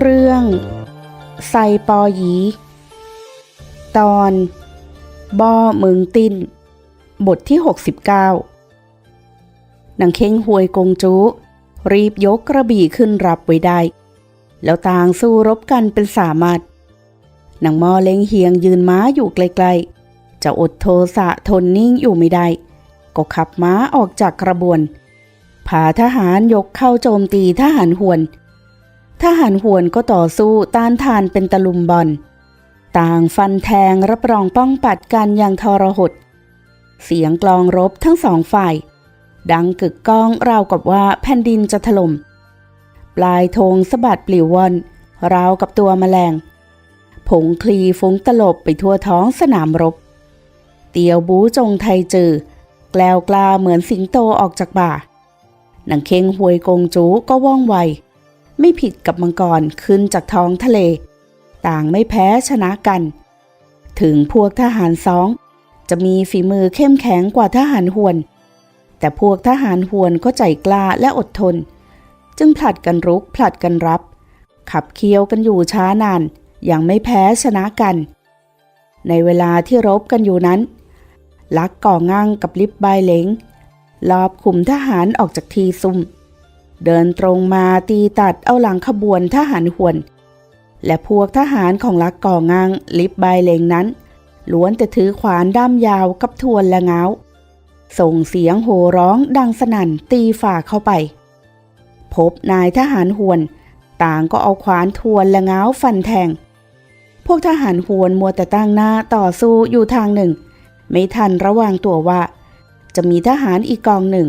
เรื่องไซปอหยี ตอน บ่อเมืองตินบทที่ 69นางเค้งหวยกงจู รีบยกกระบี่ขึ้นรับไว้ได้ แล้วต่างสู้รบกันเป็นสามารถนางมอเล้งเฮียงยืนม้าอยู่ไกลๆ จะอดโทสะทนนิ่งอยู่ไม่ได้ ก็ขับม้าออกจากกระบวน ผาทหารยกเข้าโจมตีทหารหวน ทหารหวนก็ต่อสู้ต้านทานเป็นตะลุมบอล ต่างฟันแทงรับรองป้องปัดกันอย่างทรหด เสียงกลองรบทั้งสองฝ่าย ดังกึกก้องราวกับว่าแผ่นดินจะถล่ม ปลายธงสะบัดปลิวว่อนราวกับตัวแมลง ผงคลีฟุ้งตลบไปทั่วท้องสนามรบ เตียวบูจงไทจือ แกล้วกลาเหมือนสิงโตออกจากบ่าหนังเคงหวยกงจูก็ว่องไว ไม่ผิดกับมังกรขึ้นจากท้องทะเล ต่างไม่แพ้ชนะกัน ถึงพวกทหารสอง จะมีฝีมือเข้มแข็งกว่าทหารหวน แต่พวกทหารหวนก็ใจกล้าและอดทน จึงผลัดกันรุกผลัดกันรับ ขับเคี้ยวกันอยู่ช้านานยังไม่แพ้ชนะกัน ในเวลาที่รบกันอยู่นั้น ลักก่องั่งกับลิบใบเหลงลอบขุมทหารออกจากทีซุ่ม เดินตรงมาตีตัดเอาหลังขบวนทหารหวน และพวกทหารของลักก่องั่งลิบใบเลงนั้นล้วนแต่ถือขวานด้ามยาวกับทวนและเงาส่งเสียงโห่ร้องดังสนั่นตีฝ่าเข้าไป พบนายทหารหวน ต่างก็เอาขวานทวนและเงาฟันแทง พวกทหารหวนมัวแต่ตั้งหน้าต่อสู้อยู่ทางหนึ่ง ไม่ทันระวังตัวว่า จะมีทหารอีกกองหนึ่ง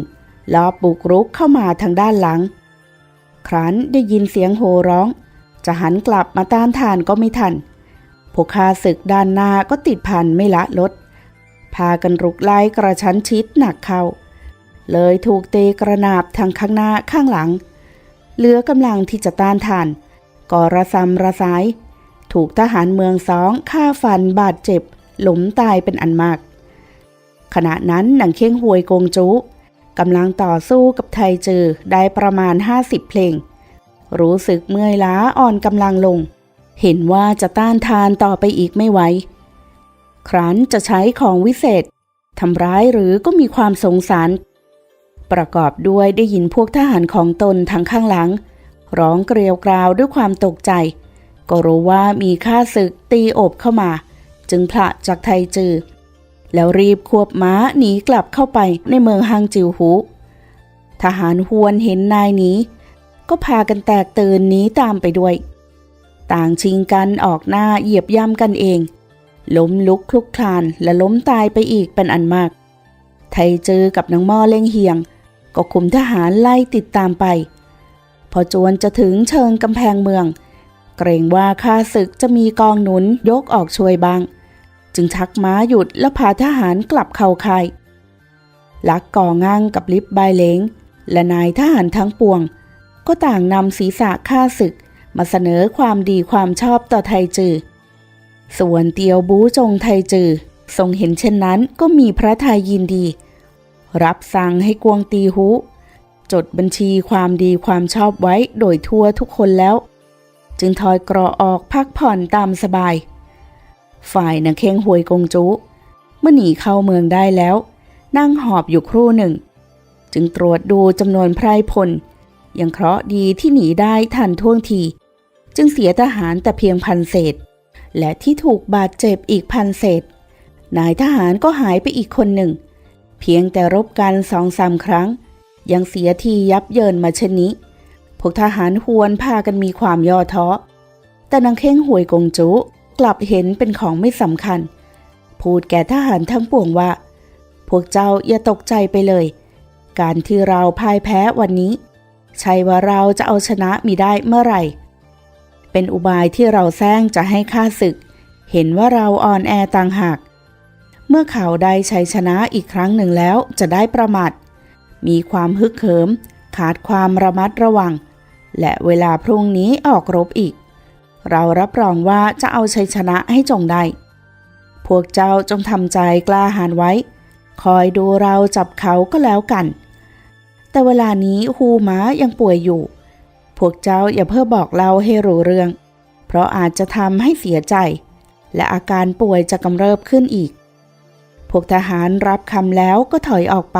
ลอบบุกรุกเข้ามาทางด้านหลัง ครั้นได้ยินเสียงโห่ร้อง จะหันกลับมาต้านทานก็ไม่ทัน พวกข้าศึกด้านหน้าก็ติดพันไม่ละลด พากันรุกไล่กระชั้นชิดหนักเข้า เลยถูกเตะกระนาบทางข้างหน้าข้างหลัง เหลือกำลังที่จะต้านทานก็ระซำระสาย ถูกทหารเมืองสองฆ่าฟันบาดเจ็บหลุมตายเป็นอันมาก ขณะนั้นหนังเค้งหวยกงจู กำลังต่อสู้กับไทจือได้ประมาณ 50 เพลง รู้สึกเมื่อยล้าอ่อนกำลังลง เห็นว่าจะต้านทานต่อไปอีกไม่ไหว ครั้นจะใช้ของวิเศษทำร้ายหรือก็มีความสงสาร ประกอบด้วยได้ยินพวกทหารของตนทางข้างหลัง ร้องเกลียวกราวด้วยความตกใจ ก็รู้ว่ามีข้าศึกตีอบเข้ามา จึงพละจากไทจือ แล้วรีบควบม้าหนีกลับเข้าไปในเมืองฮังจิวหูทหารฮวนเห็นนายหนี้ ก็พากันแตกตื่นหนีตามไปด้วย ต่างชิงกันออกหน้าเหยียบย่ำกันเอง ล้มลุกคลุกคลานและล้มตายไปอีกเป็นอันมาก ไทเจอกับนางม่อเล่งเฮียง ก็คุมทหารไล่ติดตามไป พอจวนจะถึงเชิงกำแพงเมือง เกรงว่าข้าศึกจะมีกองหนุนยกออกช่วยบ้าง จึงชักม้าหยุดแล้วพาทหารกลับเข้าค่ายลักก่องั่งกับลิบใบเหลงและนายทหารทั้งปวง ก็ต่างนำศีรษะข้าศึก มาเสนอความดีความชอบต่อไทจือ ส่วนเตียวบูจงไทจือ ทรงเห็นเช่นนั้นก็มีพระทัยยินดี รับสั่งให้กวงตีหูจดบัญชีความดีความชอบไว้โดยทั่วทุกคนแล้ว จึงทอยกรอออกพักผ่อนตามสบาย ฝ่ายนางเค้งหวยกงจุ เมื่อหนีเข้าเมืองได้แล้ว นั่งหอบอยู่ครู่หนึ่ง จึงตรวจดูจำนวนไพรพล ยังเคราะห์ดีที่หนีได้ทันท่วงที จึงเสียทหารแต่เพียงพันเศษ และที่ถูกบาดเจ็บอีกพันเศษ นายทหารก็หายไปอีกคนหนึ่ง เพียงแต่รบกันสองสามครั้ง ยังเสียทียับเยินมาเช่นนี้ พวกทหารหวนพากันมีความย่อท้อแต่นางเค้งหวยกงจุ กลับเห็นเป็นของไม่สำคัญ พูดแก่ทหารทั้งปวงว่า พวกเจ้าอย่าตกใจไปเลย การที่เราพ่ายแพ้วันนี้ ใช่ว่าเราจะเอาชนะมีได้เมื่อไหร่ เป็นอุบายที่เราแซงจะให้ข้าศึก เห็นว่าเราอ่อนแอต่างหาก เมื่อเขาได้ชัยชนะอีกครั้งหนึ่งแล้วจะได้ประมาทมีความฮึกเหิม ขาดความระมัดระวัง และเวลาพรุ่งนี้ออกรบอีก เรารับรองว่าจะเอาชัยชนะให้จงได้ พวกเจ้าจงทำใจกล้าหาญไว้ คอยดูเราจับเขาก็แล้วกัน แต่เวลานี้ฮูม้ายังป่วยอยู่ พวกเจ้าอย่าเพิ่งบอกเราให้รู้เรื่อง เพราะอาจจะทำให้เสียใจ และอาการป่วยจะกำเริบขึ้นอีก พวกทหารรับคำแล้วก็ถอยออกไป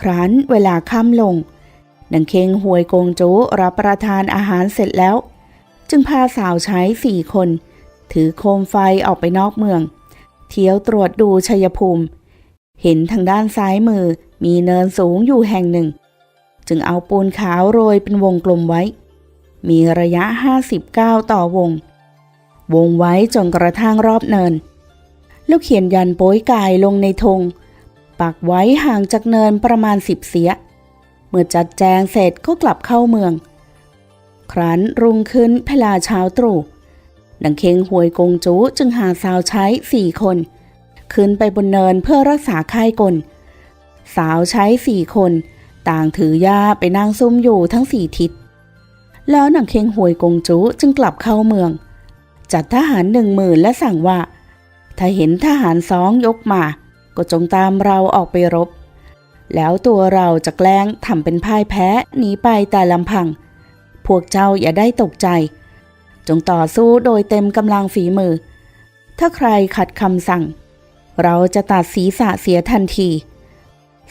ครั้นเวลาค่ำลงนางเคงหวยกงจูรับประทานอาหารเสร็จแล้ว จึงพาสาวใช้สี่คน ถือโคมไฟออกไปนอกเมือง เที่ยวตรวจดูชัยภูมิ เห็นทางด้านซ้ายมือมีเนินสูงอยู่แห่งหนึ่ง จึงเอาปูนขาวโรยเป็นวงกลมไว้ มีระยะ 59 ต่อวง วงไว้จนกระทั่งรอบเนิน แล้วเขียนยันโป้ยกายลงในธงปักไว้ห่างจากเนินประมาณสิบเสีย เมื่อจัดแจงเสร็จก็กลับเข้าเมือง ครั้นรุ่งขึ้นเพลาเช้าตรู่ดังเคงหวยกงจูจึงหาสาวใช้สี่คน ขึ้นไปบนเนินเพื่อรักษาไข้กล สาวใช้สี่คน ต่างถือย่าไปนั่งซุ่มอยู่ทั้งสี่ทิศ แล้วหนังเคงหวยกงจูจึงกลับเข้าเมือง จัดทหารหนึ่งหมื่นและสั่งว่า ถ้าเห็นทหารสองยกมา ก็จงตามเราออกไปรบ แล้วตัวเราจะแกล้งทำเป็นพ่ายแพ้หนีไปแต่ลำพัง พวกเจ้าอย่าได้ตกใจ จงต่อสู้โดยเต็มกำลังฝีมือ ถ้าใครขัดคำสั่ง เราจะตัดศีรษะเสียทันที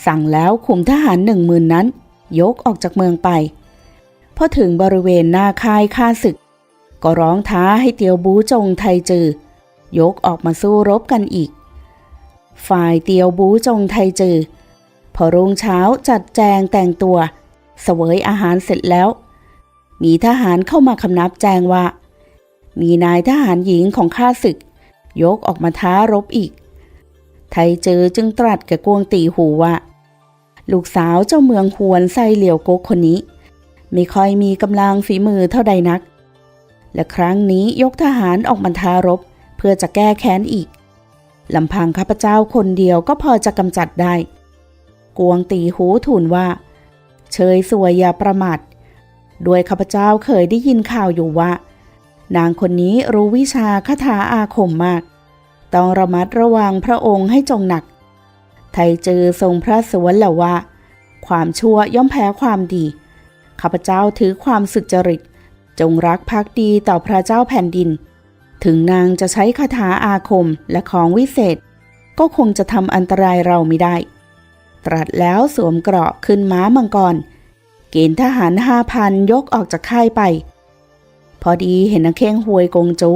สั่งแล้วขุมทหารหนึ่งหมื่นนั้น ยกออกจากเมืองไปพอถึงบริเวณหน้าค่ายข้าศึก ก็ร้องท้าให้เตียวบูจงไทจือ ยกออกมาสู้รบกันอีก ฝ่ายเตียวบูจงไทจือ พอรุ่งเช้าจัดแจงแต่งตัว เสวยอาหารเสร็จแล้ว มีทหารเข้ามาคำนับแจ้งว่า มีนายทหารหญิงของข้าศึก ยกออกมาท้ารบอีก ไทเจอจึงตรัสกับกวงตีหูว่า ลูกสาวเจ้าเมืองหวนไซเหลียวกกคนนี้ ไม่ค่อยมีกำลังฝีมือเท่าใดนัก และครั้งนี้ยกทหารออกมาท้ารบ เพื่อจะแก้แค้นอีกลำพังข้าพเจ้าคนเดียวก็พอจะกำจัดได้ กวงตีหูทูลว่า เชยสวยอย่าประมาท ด้วยข้าพเจ้าเคยได้ยินข่าวอยู่ว่า นางคนนี้รู้วิชาคาถาอาคมมาก ต้องระมัดระวังพระองค์ให้จงหนัก ไทยเจอทรงพระสวนแล้วว่า ความชั่วย่อมแพ้ความดี ข้าพเจ้าถือความสุจริต จงรักภักดีต่อพระเจ้าแผ่นดิน ถึงนางจะใช้คาถาอาคมและของวิเศษ ก็คงจะทำอันตรายเราไม่ได้ ตรัสแล้วสวมเกราะขึ้นม้ามังกร เกณฑ์ทหารห้าพันยกออกจากค่ายไป พอดีเห็นนักเข่งหวยกงจุ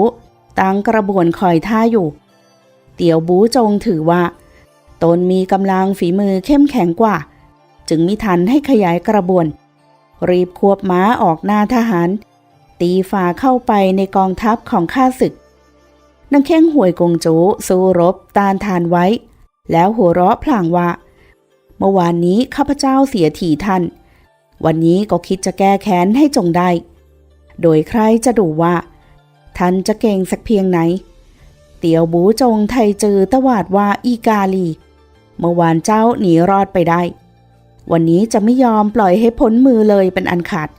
ตั้งกระบวนคอยท่าอยู่ เตียวบูจงถือว่า ตนมีกำลังฝีมือเข้มแข็งกว่า จึงมิทันให้ขยายกระบวน รีบควบม้าออกหน้าทหาร ตีฝ่าเข้าไปในกองทัพของข้าศึกนางเข่งหวยกงจูสู้รบตานทานไว้ แล้วหัวเราะพลางว่า เมื่อวานนี้ข้าพเจ้าเสียทีท่าน วันนี้ก็คิดจะแก้แค้นให้จงได้ โดยใครจะดูว่า ท่านจะเก่งสักเพียงไหน เตียวบูจงไทยจือตวาดว่าอีกาลี เมื่อวานเจ้าหนีรอดไปได้ วันนี้จะไม่ยอมปล่อยให้พ้นมือเลยเป็นอันขาด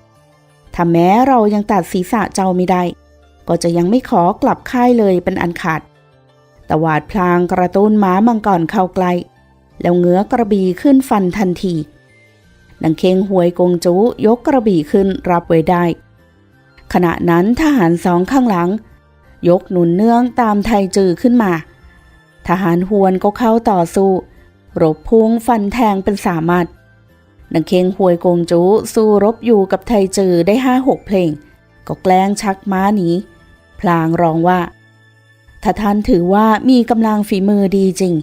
ถ้าแม้เรายังตัดศีรษะเจ้าไม่ได้ ก็จะยังไม่ขอกลับค่ายเลยเป็นอันขาด ตวาดพลางกระตุ้นม้ามังกรเข้าใกล้แล้วเงื้อกระบีขึ้นฟันทันที นังเคงหวยกงจูยกกระบี่ขึ้นรับไว้ได้ ขณะนั้นทหารสองข้างหลัง ยกหนุนเนื่องตามไทยจือขึ้นมา ทหารหวนก็เข้าต่อสู้ รบพุ่งฟันแทงเป็นสามารถนังเคงหวยกงจูสู้รบอยู่กับไทยจือได้ห้าหกเพลง ก็แกล้งชักม้าหนีพลางร้องว่า ถ้าท่านถือว่ามีกำลังฝีมือดีจริง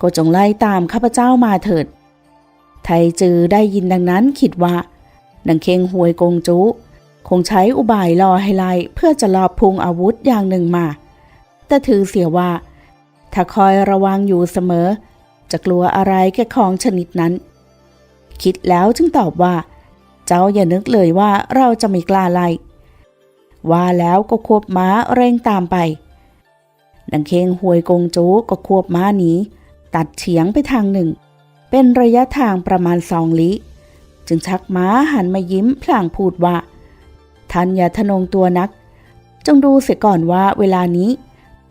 ก็จงไล่ตามข้าพเจ้ามาเถิด ไทจือได้ยินดังนั้นคิดว่านังเคงหวยกงจูคงใช้อุบายรอให้ไล่เพื่อจะลอบพุงอาวุธอย่างหนึ่งมา แต่ถือเสียว่า ถ้าคอยระวังอยู่เสมอ จะกลัวอะไรแก่ของชนิดนั้น คิดแล้วจึงตอบว่า เจ้าอย่านึกเลยว่าเราจะไม่กล้าไล่ว่าแล้วก็ควบม้าเร่งตามไปดังเคงหวยกงจูก็ควบม้าหนีตัดเฉียงไปทางหนึ่ง เป็นระยะทางประมาณสองลี้ จึงชักม้าหันมายิ้มพลางพูดว่า ท่านอย่าทะนงตัวนัก จงดูเสียก่อนว่าเวลานี้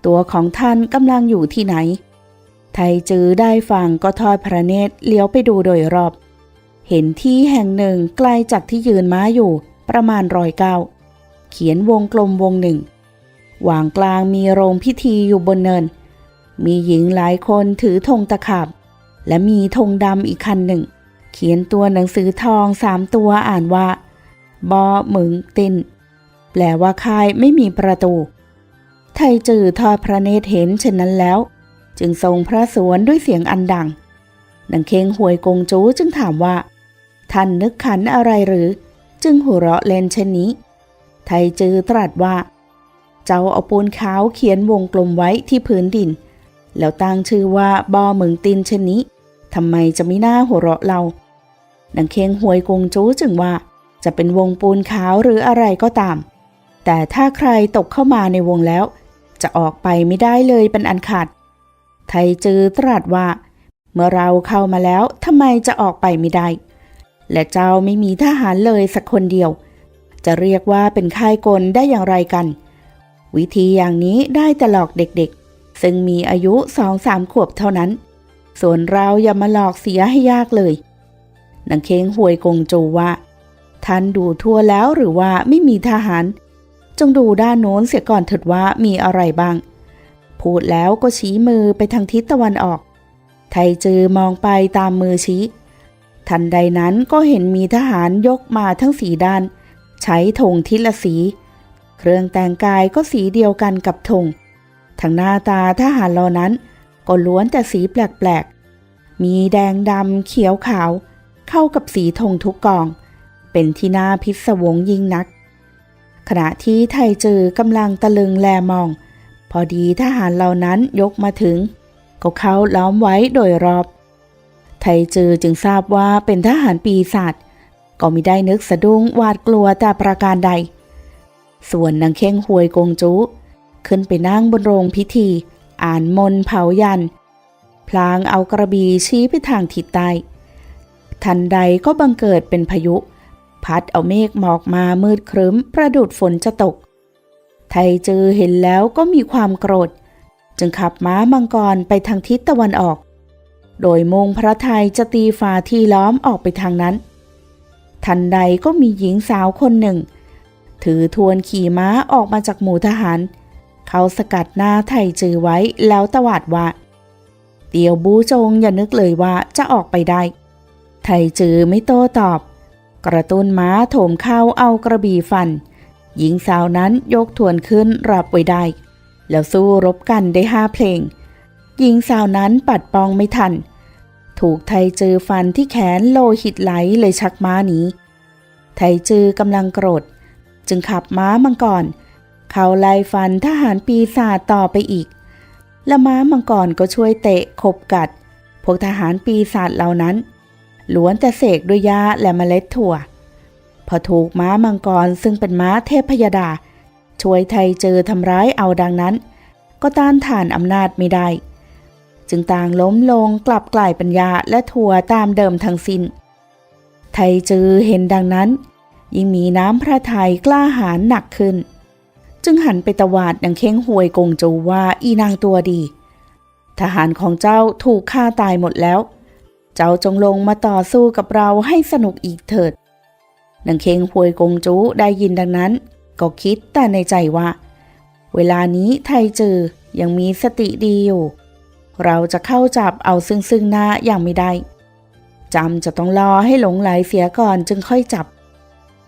ตัวของท่านกำลังอยู่ที่ไหน ไทยจือได้ฟังก็ทอดพระเนตรเลี้ยวไปดูโดยรอบ เห็นที่แห่งหนึ่งไกลจากที่ยืนม้าอยู่ประมาณรอยเก้า เขียนวงกลมวงหนึ่งวางกลางมีโรงพิธีอยู่บนเนิน มีหญิงหลายคนถือธงตะขาบ และมีธงดำอีกคันหนึ่ง เขียนตัวหนังสือทองสามตัวอ่านว่า บอหมึงตินแปลว่าค่ายไม่มีประตู ไทจือทอดพระเนตรเห็นเช่นนั้นแล้ว จึงทรงพระสวนด้วยเสียงอันดังนางเคงหวยกงจูจึงถามว่า ท่านนึกขันอะไรหรือ จึงหัวเราะเล่นเช่นนี้ ไทจือตรัสว่า เจ้าเอาปูนขาวเขียนวงกลมไว้ที่พื้นดิน แล้วตั้งชื่อว่าบอเหมึงตินเช่นนี้ทำไมจะไม่น่าหัวเราะเรานางเคงหวยกงจูจึงว่า จะเป็นวงปูนขาวหรืออะไรก็ตาม แต่ถ้าใครตกเข้ามาในวงแล้ว จะออกไปไม่ได้เลยเป็นอันขาด ไทจือตรัสว่า เมื่อเราเข้ามาแล้วทำไมจะออกไปไม่ได้ และเจ้าไม่มีทหารเลยสักคนเดียว จะเรียกว่าเป็นค่ายกลได้อย่างไรกัน วิธีอย่างนี้ได้แต่หลอกเด็ก ซึ่งมีอายุสองสามขวบเท่านั้น ส่วนเราอย่ามาหลอกเสียให้ยากเลยนางเคงหวยกงจูว่าท่านดูทั่วแล้วหรือว่าไม่มีทหาร จงดูด้านโน้นเสียก่อนเถิดว่ามีอะไรบ้าง พูดแล้วก็ชี้มือไปทางทิศตะวันออก ไทจือมองไปตามมือชี้ ทันใดนั้นก็เห็นมีทหารยกมาทั้งสีด้าน ใช้ธงทิศละสี เครื่องแต่งกายก็สีเดียวกันกับธง ทางหน้าตาทหารเหล่านั้น ก็ล้วนแต่สีแปลกๆ มีแดงดำเขียวขาว เข้ากับสีธงทุกกอง เป็นที่น่าพิศวงยิ่งนัก ขณะที่ไทเจอกำลังตะลึงแลมอง พอดีทหารเหล่านั้นยกมาถึง ก็เข้าล้อมไว้โดยรอบ ไทเจอจึงทราบว่าเป็นทหารปีศาจก็ม่ได้นึกสะดุ้งหวาดกลัวแต่ประการใด ส่วนนางเข่งหวยกงจู ขึ้นไปนั่งบนโรงพิธี อ่านมนเผายัน พลางเอากระบี่ชี้ไปทางทิศใต้ ทันใดก็บังเกิดเป็นพายุ พัดเอาเมฆหมอกมามืดครึ้ม ประดุดฝนจะตก ไทเจอเห็นแล้วก็มีความโกรธ จึงขับม้ามังกรไปทางทิศตะวันออก โดยมงพระไทยจะตีฝาที่ล้อมออกไปทางนั้น ทันใดก็มีหญิงสาวคนหนึ่ง ถือทวนขี่ม้าออกมาจากหมู่ทหารเขาสกัดหน้าไทจือไว้แล้วตวาดว่า เตียวบูจงอย่านึกเลยว่าจะออกไปได้ ไทจือไม่โต้ตอบ กระตุ้นม้าโถมเข้าเอากระบี่ฟัน หญิงสาวนั้นยกทวนขึ้นรับไว้ได้ แล้วสู้รบกันได้ห้าเพลง หญิงสาวนั้นปัดป้องไม่ทัน ถูกไทจือฟันที่แขนโลหิตไหลเลยชักม้าหนีไทจือกำลังโกรธ จึงขับม้ามังกร เขาไล่ฟันทหารปีศาจต่อไปอีก ละม้ามังกรก็ช่วยเตะขบกัด พวกทหารปีศาจเหล่านั้นล้วนแต่เสกด้วยยาและเมล็ดถั่ว พอถูกม้ามังกรซึ่งเป็นม้าเทพยดา ช่วยไทยเจอทำร้ายเอาดังนั้น ก็ต้านทานอำนาจไม่ได้ จึงต่างล้มลงกลับกลายป็นยาและถั่วตามเดิมทั้งสิน้น ไทยจือเห็นดังนั้น ยิ่งมีน้ำพระทัยกล้าหาญหนักขึ้น จึงหันไปตวาดนางเค้งหวยกงจูว่าอีนางตัวดี ทหารของเจ้าถูกฆ่าตายหมดแล้ว เจ้าจงลงมาต่อสู้กับเราให้สนุกอีกเถิดนางเค้งหวยกงจูได้ยินดังนั้น ก็คิดแต่ในใจว่า เวลานี้ไทจือยังมีสติดีอยู่ เราจะเข้าจับเอาซึ่งซึ่งหน้าอย่างไม่ได้จำจะต้องรอให้หลงไหลเสียก่อนจึงค่อยจับ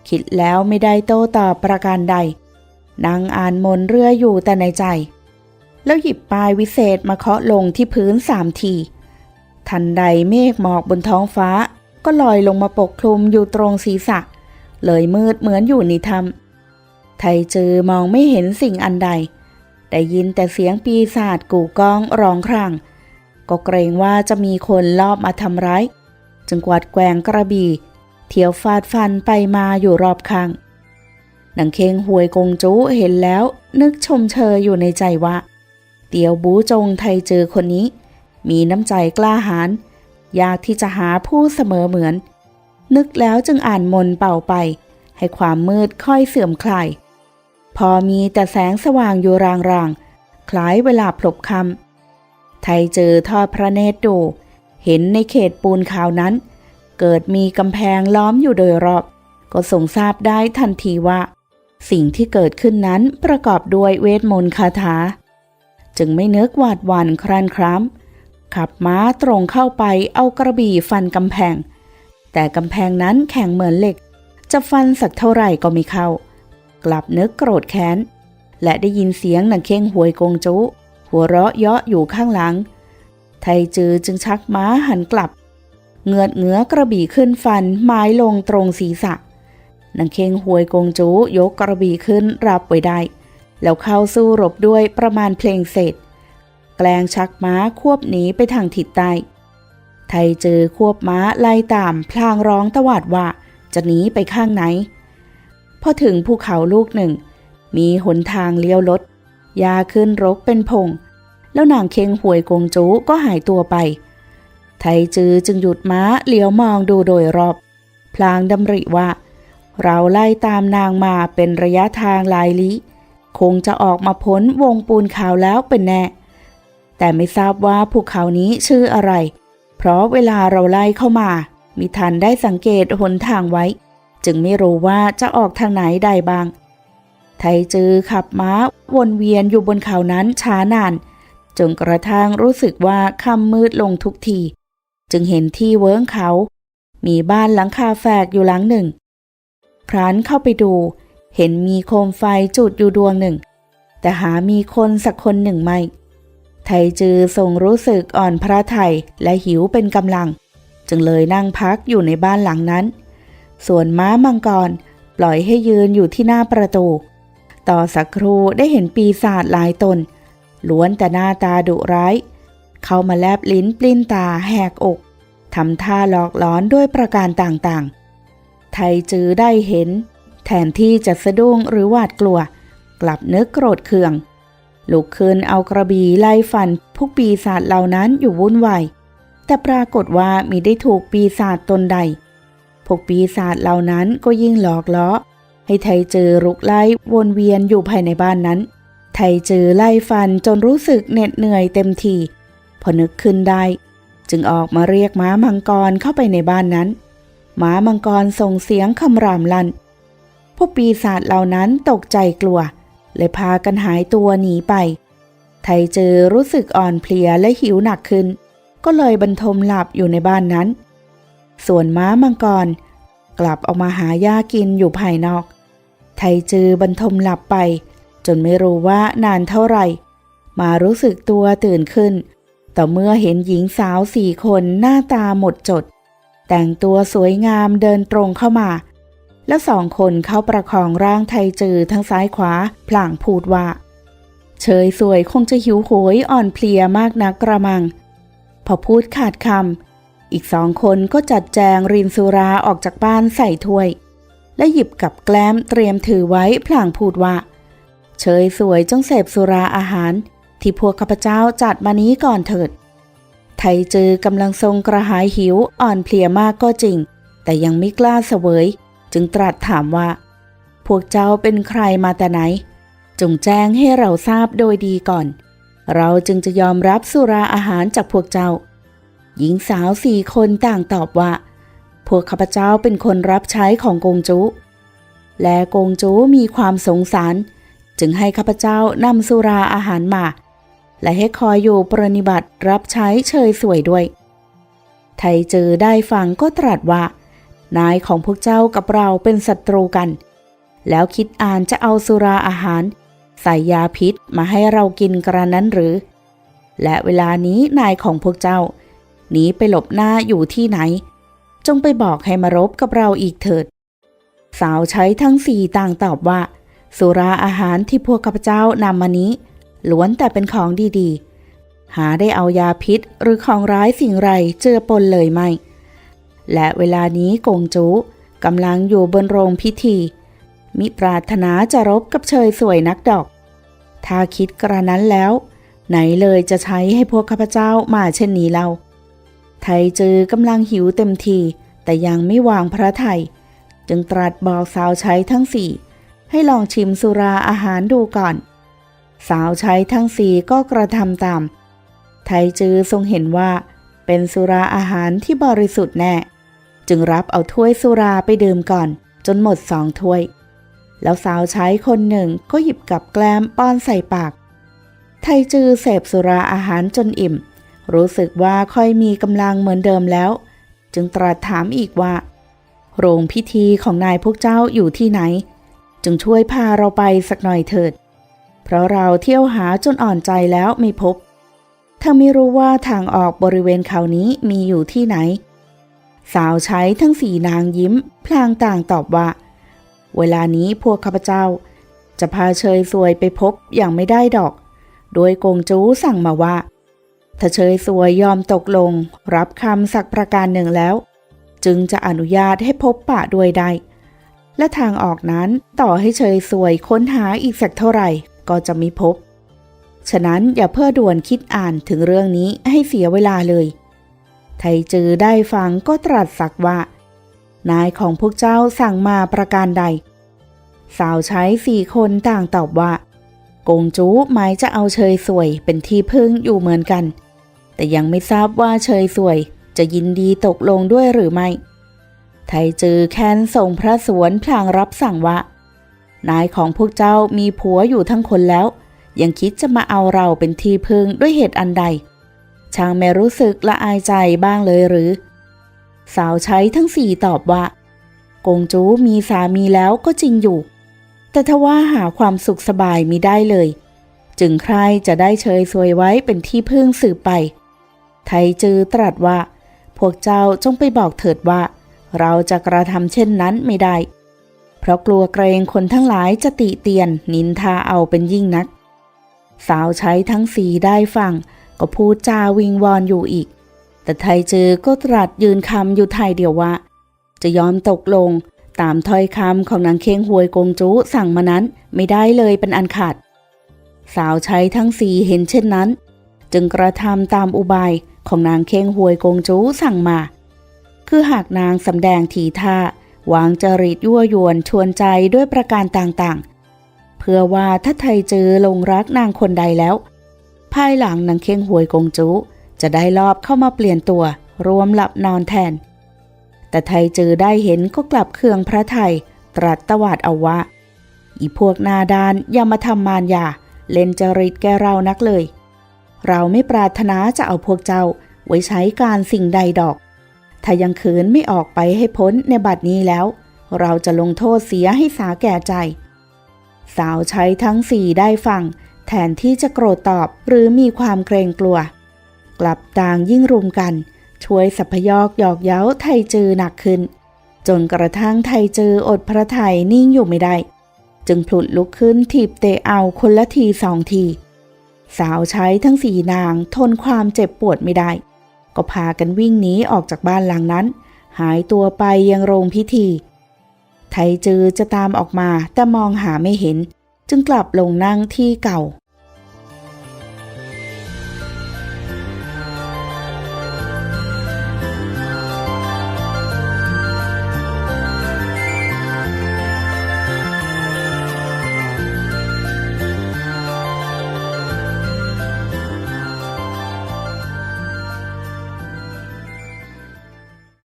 คิดแล้วไม่ได้โต้ตอบประการใด นางอ่านมนเรื่ออยู่แต่ในใจ แล้วหยิบปลายวิเศษมาเคาะลงที่พื้นสามที ทันใดเมฆหมอกบนท้องฟ้า ก็ลอยลงมาปกคลุมอยู่ตรงศีรษะ เลยมืดเหมือนอยู่ในถ้ำไทจือมองไม่เห็นสิ่งอันใด ได้ยินแต่เสียงปีศาจกู่ก้องร้องคราง ก็เกรงว่าจะมีคนลอบมาทำร้าย จึงกวาดแกวงกระบี่เที่ยวฟาดฟันไปมาอยู่รอบข้าง นางเคงหวยกงจูเห็นแล้ว นึกชมเชยอยู่ในใจว่า เตียวบูจงไทยเจอคนนี้ มีน้ำใจกล้าหาญยากที่จะหาผู้เสมอเหมือน นึกแล้วจึงอ่านมนเป่าไป ให้ความมืดค่อยเสื่อมคลาย พอมีแต่แสงสว่างอยู่รางๆ คล้ายเวลาพลบคำไทยเจอทอดพระเนตรดู เห็นในเขตปูนขาวนั้น เกิดมีกำแพงล้อมอยู่โดยรอบ ก็ทรงทราบได้ทันทีว่า สิ่งที่เกิดขึ้นนั้นประกอบด้วยเวทมนต์คาถา จึงไม่นึกหวาดหวั่นครั่นคร้ำขับม้าตรงเข้าไปเอากระบี่ฟันกำแพง แต่กำแพงนั้นแข็งเหมือนเหล็ก จะฟันสักเท่าไหร่ก็ไม่เข้า กลับนึกโกรธแค้น และได้ยินเสียงนางเค้งหวยกงจุ หัวเราะเยาะอยู่ข้างหลัง ไทจือจึงชักม้าหันกลับ เงือดเงื้อกระบี่ขึ้นฟันไม้ลงตรงศีรษะ นางเค้งหวยกงจูยกกระบี่ขึ้นรับไว้ได้ แล้วเข้าสู้รบด้วยประมาณเพลงเสร็จ แกลงชักม้าควบหนีไปทางทิศใต้ไทเจอควบม้าไล่ตามพลางร้องตวาดว่าจะหนีไปข้างไหน พอถึงภูเขาลูกหนึ่ง มีหนทางเลี้ยวลดยาขึ้นรกเป็นพง แล้วนางเคงหวยกงจูก็หายตัวไป ไทจือจึงหยุดม้าเลี้ยวมองดูโดยรอบ พลางดำริว่า เราไล่ตามนางมาเป็นระยะทางหลายลี้ คงจะออกมาพ้นวงปูนขาวแล้วเป็นแน่ แต่ไม่ทราบว่าภูเขานี้ชื่ออะไร เพราะเวลาเราไล่เข้ามามิทันได้สังเกตหนทางไว้ จึงไม่รู้ว่าจะออกทางไหนได้บ้าง ไทจือขับม้าวนเวียนอยู่บนเขานั้นช้านาน จนกระทั่งรู้สึกว่าค่ำมืดลงทุกที จึงเห็นที่เวิ้งเขา มีบ้านหลังคาแฝกอยู่หลังหนึ่ง ครั้นเข้าไปดู เห็นมีโคมไฟจุดอยู่ดวงหนึ่ง แต่หามีคนสักคนหนึ่งไม่ ไทจือทรงรู้สึกอ่อนพระไทยและหิวเป็นกำลัง จึงเลยนั่งพักอยู่ในบ้านหลังนั้น ส่วนม้ามังกรปล่อยให้ยืนอยู่ที่หน้าประตู ต่อสักครู่ได้เห็นปีศาจหลายตน ล้วนแต่หน้าตาดุร้าย เข้ามาแลบลิ้นปลิ้นตาแหกอกทำท่าหลอกหลอนด้วยประการต่างๆ ไทจือได้เห็น แทนที่จะสะดุ้งหรือหวาดกลัว กลับนึกโกรธเคือง ลุกขึ้นเอากระบี่ไล่ฟันพวกปีศาจเหล่านั้นอยู่วุ่นวายแต่ปรากฏว่ามิได้ถูกปีศาจตนใด พวกปีศาจเหล่านั้นก็ยิ่งหลอกล้อ ให้ไทเจอรุกไล่วนเวียนอยู่ภายในบ้านนั้น ไทเจอไล่ฟันจนรู้สึกเหน็ดเหนื่อยเต็มทีพอนึกขึ้นได้ จึงออกมาเรียกม้ามังกรเข้าไปในบ้านนั้น หมามังกรส่งเสียงคำรามลั่น พวกปีศาจเหล่านั้นตกใจกลัว เลยพากันหายตัวหนีไป ไทเจอรู้สึกอ่อนเพลียและหิวหนักขึ้น ก็เลยบรรทมหลับอยู่ในบ้านนั้น ส่วนม้ามังกร กลับออกมาหาหญ้ากินอยู่ภายนอก ไทเจอบรรทมหลับไป จนไม่รู้ว่านานเท่าไหร่ มารู้สึกตัวตื่นขึ้นต่อเมื่อเห็นหญิงสาวสี่คนหน้าตาหมดจด แต่งตัวสวยงามเดินตรงเข้ามา แล้วสองคนเข้าประคองร่างไทจือทั้งซ้ายขวาพลางพูดว่าเฉยสวยคงจะหิวโหยอ่อนเพลียมากนักกระมัง พอพูดขาดคำอีกสองคนก็จัดแจงรินสุราออกจากบ้านใส่ถ้วย และหยิบกับแกล้มเตรียมถือไว้พลางพูดว่า เฉยสวยจงเสพสุราอาหาร ที่พวกข้าพเจ้าจัดมานี้ก่อนเถิด ไทจือกำลังทรงกระหายหิวอ่อนเพลียมากก็จริง แต่ยังไม่กล้าเสวย จึงตรัสถามว่า พวกเจ้าเป็นใครมาแต่ไหน จงแจ้งให้เราทราบโดยดีก่อน เราจึงจะยอมรับสุราอาหารจากพวกเจ้า หญิงสาวสี่คนต่างตอบว่า พวกข้าพเจ้าเป็นคนรับใช้ของกงจูและกงจูมีความสงสาร จึงให้ข้าพเจ้านำสุราอาหารมา และให้คอยอยู่ปรนิบัติรับใช้เชยสวยด้วย ไทเจอได้ฟังก็ตรัสว่า นายของพวกเจ้ากับเราเป็นศัตรูกัน แล้วคิดอ่านจะเอาสุราอาหาร ใส่ยาพิษมาให้เรากินกระนั้นหรือ และเวลานี้นายของพวกเจ้าหนีไปหลบหน้าอยู่ที่ไหน จงไปบอกให้มารบกับเราอีกเถิด สาวใช้ทั้งสี่ต่างตอบว่า สุราอาหารที่พวกข้าพเจ้านำมานี้ ล้วนแต่เป็นของดีๆ หาได้เอายาพิษหรือของร้ายสิ่งไรเจือปนเลยไม่ และเวลานี้กงจูกำลังอยู่บนโรงพิธี มิปรารถนาจะรบกับเชยสวยนักดอก ถ้าคิดกระนั้นแล้ว ไหนเลยจะใช้ให้พวกข้าพเจ้ามาเช่นนี้เล่า ไทเจอกำลังหิวเต็มทีแต่ยังไม่วางพระไทย จึงตรัสบอกสาวใช้ทั้งสี่ให้ลองชิมสุราอาหารดูก่อน สาวใช้ทั้งสี่ก็กระทำตาม ไทจือทรงเห็นว่า เป็นสุราอาหารที่บริสุทธิ์แน่ จึงรับเอาถ้วยสุราไปดื่มก่อน จนหมดสองถ้วย แล้วสาวใช้คนหนึ่งก็หยิบกับแกล้มป้อนใส่ปาก ไทจือเสพสุราอาหารจนอิ่ม รู้สึกว่าค่อยมีกำลังเหมือนเดิมแล้ว จึงตรัสถามอีกว่า โรงพิธีของนายพวกเจ้าอยู่ที่ไหน จึงช่วยพาเราไปสักหน่อยเถิด เพราะเราเที่ยวหาจนอ่อนใจแล้วไม่พบ ทั้งไม่รู้ว่าทางออกบริเวณเขานี้มีอยู่ที่ไหน สาวใช้ทั้งสี่นางยิ้ม พลางต่างตอบว่า เวลานี้พวกข้าพเจ้า จะพาเชยสวยไปพบอย่างไม่ได้ดอก โดยกงจูสั่งมาว่า ถ้าเชยสวยยอมตกลง รับคำสักประการหนึ่งแล้ว จึงจะอนุญาตให้พบปะด้วยได้และทางออกนั้นต่อให้เชยสวยค้นหาอีกสักเท่าไหร่ ก็จะไม่พบ ฉะนั้นอย่าเพื่อด่วนคิดอ่านถึงเรื่องนี้ให้เสียเวลาเลย ไทจือได้ฟังก็ตรัสสักว่า นายของพวกเจ้าสั่งมาประการใด สาวใช้สี่คนต่างตอบว่า กงจูหมายจะเอาเชยสวยเป็นที่พึ่งอยู่เหมือนกัน แต่ยังไม่ทราบว่าเชยสวยจะยินดีตกลงด้วยหรือไม่ ไทจือแค้นส่งพระสวนพลางรับสั่งว่า นายของพวกเจ้ามีผัวอยู่ทั้งคนแล้ว ยังคิดจะมาเอาเราเป็นที่พึ่งด้วยเหตุอันใด ช่างไม่รู้สึกละอายใจบ้างเลยหรือ สาวใช้ทั้งสี่ตอบว่า กงจูมีสามีแล้วก็จริงอยู่ แต่ทว่าหาความสุขสบายมิได้เลย จึงใครจะได้เชยสวยไว้เป็นที่พึ่งสืบไป ไทจือตรัสว่า พวกเจ้าจงไปบอกเถิดว่า เราจะกระทำเช่นนั้นไม่ได้ เพราะกลัวเกรงคนทั้งหลายจะติเตียนนินทาเอาเป็นยิ่งนัก สาวใช้ทั้งสีได้ฟังก็พูดจาวิงวอนอยู่อีก แต่ไทยเจอก็ตรัสยืนคำอยู่ไทยเดียวว่า จะยอมตกลงตามถ้อยคำของนางเค้งหวยกงจูสั่งมานั้นไม่ได้เลยเป็นอันขาด สาวใช้ทั้งสีเห็นเช่นนั้น จึงกระทำตามอุบายของนางเค้งหวยกงจูสั่งมา คือหากนางสำแดงทีท่า วางจริตยั่วยวนชวนใจด้วยประการต่างๆ เพื่อว่าถ้าไทยเจอลงรักนางคนใดแล้ว ภายหลังนางเค้งหวยกงจูจะได้รอบเข้ามาเปลี่ยนตัว รวมหลับนอนแทน แต่ไทยเจอได้เห็นก็กลับเคืองพระไทย ตรัสตวาดเอาว่า อีพวกนาดานอย่ามาทำมารยาเล่นจริตแกเรานักเลย เราไม่ปรารถนาจะเอาพวกเจ้าไว้ใช้การสิ่งใดดอก ถ้ายังขืนไม่ออกไปให้พ้นในบัดนี้แล้ว เราจะลงโทษเสียให้สาแก่ใจ สาวใช้ทั้งสี่ได้ฟัง แทนที่จะโกรธตอบหรือมีความเกรงกลัว กลับต่างยิ่งรุมกัน ช่วยสัพยอกหยอกเย้าไทยจือหนักขึ้น จนกระทั่งไทยจืออดพระไทยนิ่งอยู่ไม่ได้ จึงพลุดลุกขึ้นถีบเตะเอาคนละทีสองที สาวใช้ทั้งสี่นางทนความเจ็บปวดไม่ได้ ก็พากันวิ่งหนีออกจากบ้านหลังนั้น หายตัวไปยังโรงพิธี ไทจือจะตามออกมาแต่มองหาไม่เห็น จึงกลับลงนั่งที่เก่า